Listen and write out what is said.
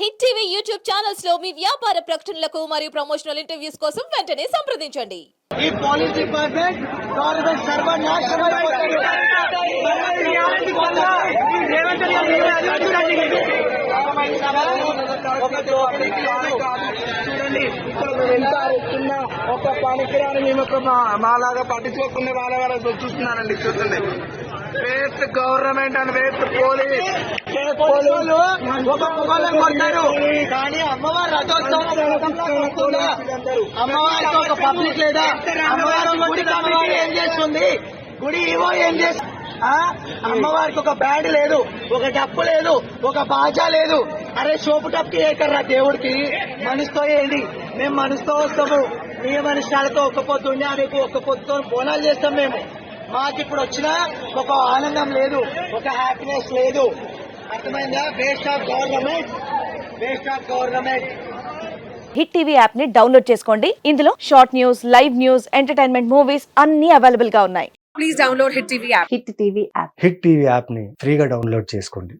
Hit TV YouTube ఛానల్స్లో మీ వ్యాపార ప్రకటనలకు మరియు ప్రమోషనల్ ఇంటర్వ్యూస్ కోసం వెంటనే సంప్రదించండి ఈ పోలీస్ డిపార్ట్మెంట్. ఒక. చూడండి ఎంత పనికిరాని మేము ఒక మాలాగా పట్టించుకోకుండా వాళ్ళ వాళ్ళ చూస్తున్నారండి చూస్తుంది waste government and waste police. పోలీసులు ఒక మొగలను కొడతారు కానీ అమ్మవారి రథోత్సవం అమ్మవారికి ఒక పబ్లిక్ లేదా? అమ్మవారి గుడి అమ్మవారు ఏం చేస్తుంది? గుడి ఈవో ఏం చేస్తుంది ఆ? అమ్మవారికి ఒక బ్యాండ్ లేదు ఒక డప్పు లేదు ఒక బాజా లేదు. అరే సోపు డప్పు ఏకర్రా దేవుడికి? మనసుతో ఏంటి మేము మనసుతో వస్తాము. మీ మనుషులతో ఒక్క పొద్దుండి రేపు ఒక్క పొద్దుతో బోనాలు చేస్తాం మేము. మాకు ఇప్పుడు వచ్చిన ఒక ఆనందం లేదు ఒక హ్యాపీనెస్ లేదు. అర్థమైందా? Waste of government waste of government Hit TV యాప్ని డౌన్లోడ్ చేసుకోండి. ఇందులో short news live news entertainment movies అన్ని అవైలబుల్గా ఉన్నాయి. Please download Hit TV app. Hit TV app Hit TV యాప్ని ఫ్రీగా డౌన్లోడ్ చేసుకోండి.